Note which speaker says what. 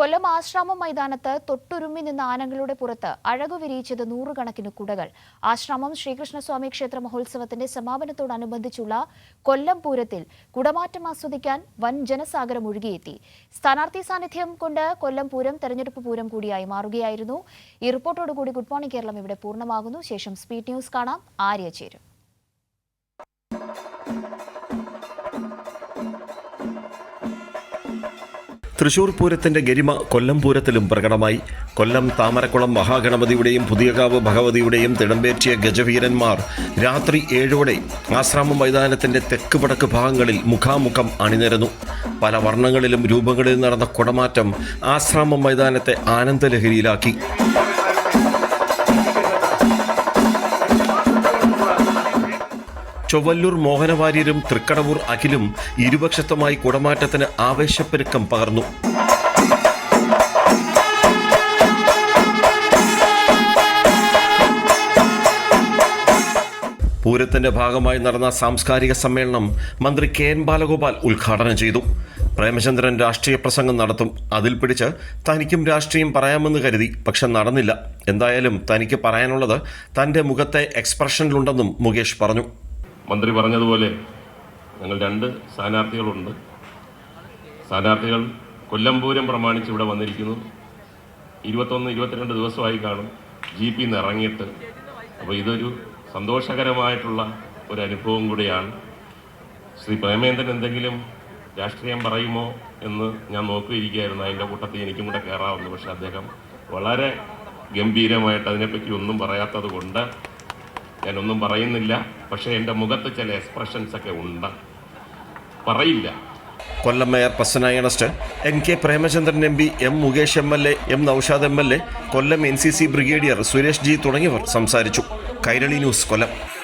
Speaker 1: കൊല്ലം ആശ്രാമം മൈതാനത്ത് തൊട്ടുരുമ്മി നിന്ന ആനകളുടെ പുറത്ത് അഴകു വിരിയിച്ചത് നൂറുകണക്കിന് കുടകൾ. ആശ്രാമം ശ്രീകൃഷ്ണസ്വാമി ക്ഷേത്ര മഹോത്സവത്തിന്റെ സമാപനത്തോടനുബന്ധിച്ചുള്ള കൊല്ലം പൂരത്തിൽ കുടമാറ്റം ആസ്വദിക്കാൻ വൻ ജനസാഗരം ഒഴുകിയെത്തി. സ്ഥാനാർത്ഥി സാന്നിധ്യം കൊണ്ട് കൊല്ലം പൂരം തെരഞ്ഞെടുപ്പ് പൂരം കൂടിയായി മാറുകയായിരുന്നു. ഈ റിപ്പോർട്ടോടുകൂടി ഗുഡ് മോർണിംഗ് കേരളം ഇവിടെ പൂർണമാകുന്നു. ശേഷം സ്പീഡ് ന്യൂസ് കാണാം. ആര്യ ചേരും.
Speaker 2: തൃശൂർ പൂരത്തിന്റെ ഗരിമ കൊല്ലം പൂരത്തിലും പ്രകടമായി. കൊല്ലം താമരക്കുളം മഹാഗണപതിയുടെയും പുതിയകാവ് ഭഗവതിയുടെയും തിടമ്പേറ്റിയ ഗജവീരന്മാർ രാത്രി ഏഴോടെ ആശ്രാമ മൈതാനത്തിന്റെ തെക്ക് വടക്ക് ഭാഗങ്ങളിൽ മുഖാമുഖം അണിനിരന്നു. പല വർണങ്ങളിലും രൂപങ്ങളിലും നടന്ന കുടമാറ്റം ആശ്രാമ മൈതാനത്തെ ആനന്ദലഹരിയിലാക്കി. ചൊവ്വല്ലൂർ മോഹനവാര്യരും തൃക്കടവൂർ അഖിലും ഇരുപക്ഷത്തുമായി കുടമാറ്റത്തിന് ആവേശപ്പെരുക്കം പകർന്നു. പൂരത്തിന്റെ ഭാഗമായി നടന്ന സാംസ്കാരിക സമ്മേളനം മന്ത്രി കെ എൻ ബാലഗോപാൽ ഉദ്ഘാടനം ചെയ്തു. പ്രേമചന്ദ്രൻ രാഷ്ട്രീയ പ്രസംഗം നടത്തും. അതിൽ പിടിച്ച് തനിക്കും രാഷ്ട്രീയം പറയാമെന്ന് കരുതി പക്ഷെ നടന്നില്ല. എന്തായാലും തനിക്ക് പറയാനുള്ളത് തന്റെ മുഖത്തെ എക്സ്പ്രഷനിലുണ്ടെന്നും മുകേഷ് പറഞ്ഞു.
Speaker 3: മന്ത്രി പറഞ്ഞതുപോലെ ഞങ്ങൾ രണ്ട് സ്ഥാനാർത്ഥികളുണ്ട്. സ്ഥാനാർത്ഥികൾ കൊല്ലം പൂരം പ്രമാണിച്ച് ഇവിടെ വന്നിരിക്കുന്നു. ഇരുപത്തൊന്ന് ഇരുപത്തിരണ്ട് ദിവസമായി കാണും. ജി പി നിന്ന് ഇറങ്ങിയിട്ട് അപ്പോൾ ഇതൊരു സന്തോഷകരമായിട്ടുള്ള ഒരു അനുഭവം കൂടിയാണ്. ശ്രീ പ്രേമേന്ദ്രൻ എന്തെങ്കിലും രാഷ്ട്രീയം പറയുമോ എന്ന് ഞാൻ നോക്കിയിരിക്കുകയായിരുന്നു. അതിന്റെ കൂട്ടത്തിൽ എനിക്കും കൂടെ കയറാവുന്നു പക്ഷെ അദ്ദേഹം വളരെ ഗംഭീരമായിട്ട് അതിനെപ്പറ്റി ഒന്നും പറയാത്തത് കൊണ്ട് ഞാനൊന്നും പറയുന്നില്ല. പക്ഷേ എന്റെ മുഖത്ത് ചില എക്സ്പ്രഷൻസ് ഒക്കെ ഉണ്ട്. പറയില്ല.
Speaker 2: Kollam mayor Prasanna Earnest N K Premachandran M P M Mukesh M L A M Noushad M L A Kollam N C C brigadier Suresh G തുടങ്ങിയവർ സംസാരിച്ചു. കൈരളി ന്യൂസ് കൊല്ലം.